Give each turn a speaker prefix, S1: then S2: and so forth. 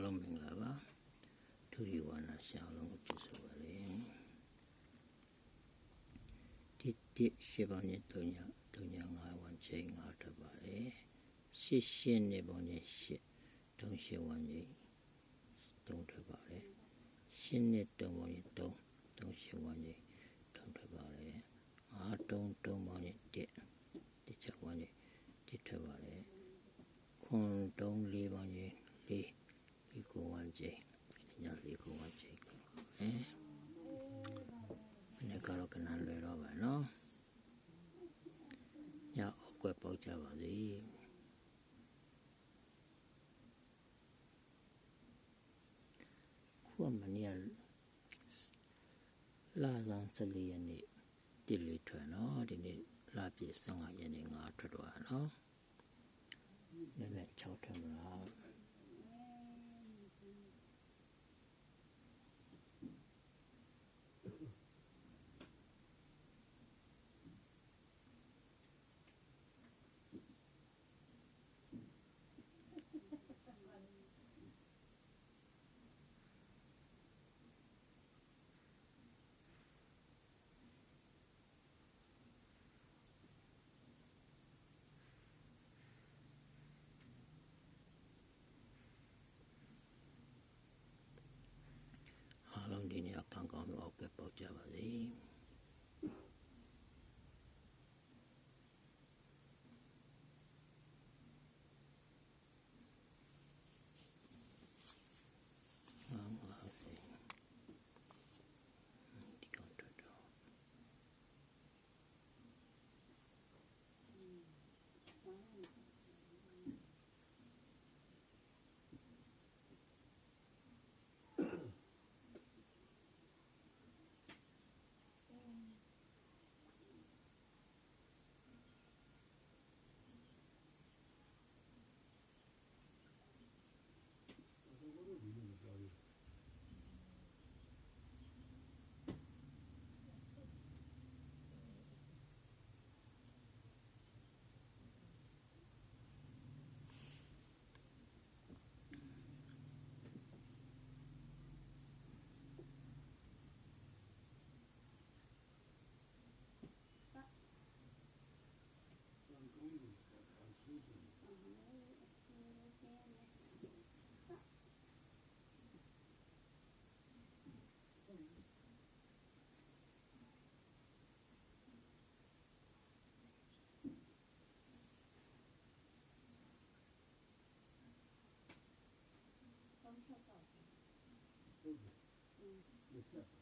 S1: အားလုံးမင်္ဂလာပါထူရီဝါနာရှာအားလုံးကိုကျေးဇူးပါလေဒီဒီရှေ့ပေါင်းနဲ့တုံညာတုံညာငါးဝန်ချိန်ငါထပ်ပါလေရှစ်ရှင်းနေပေါင်းနဲ့ရှစ်တုံးရှစ်ဝန်ချိန်တုံးထပ်ပါလေရှင်းနဲ့တုံးပေါင်းနဲ့တုံးတုံးရှစ်ဝန်ချိန်တုံးထပ်ပါလေငါတုံးတုံးပေါင်းနဲ့တစ်ဒီချက်ဝန်ချိန်တစ်ထပ်ပါလေခွန်တုံးလေးပေါင်းကြီးလေးဒီကိုဝမ်းကျိညလေးကိုဝမ်းကျိဟမ်မနေ့ကတော့ကနန်းလွယ်တော့ပါနော်ညအ ကွက်ပေါက်ကြပါစေခုကမနေ့ကလာဇန်14ရက်နေ့တိလေးထွက်နော်ဒီနေ့လာပြည့်15ရက်နေ့ငါထွက်တော့နော်နည်းနည်း6ထက်မလား ကြပါစေ။
S2: Yes, sir.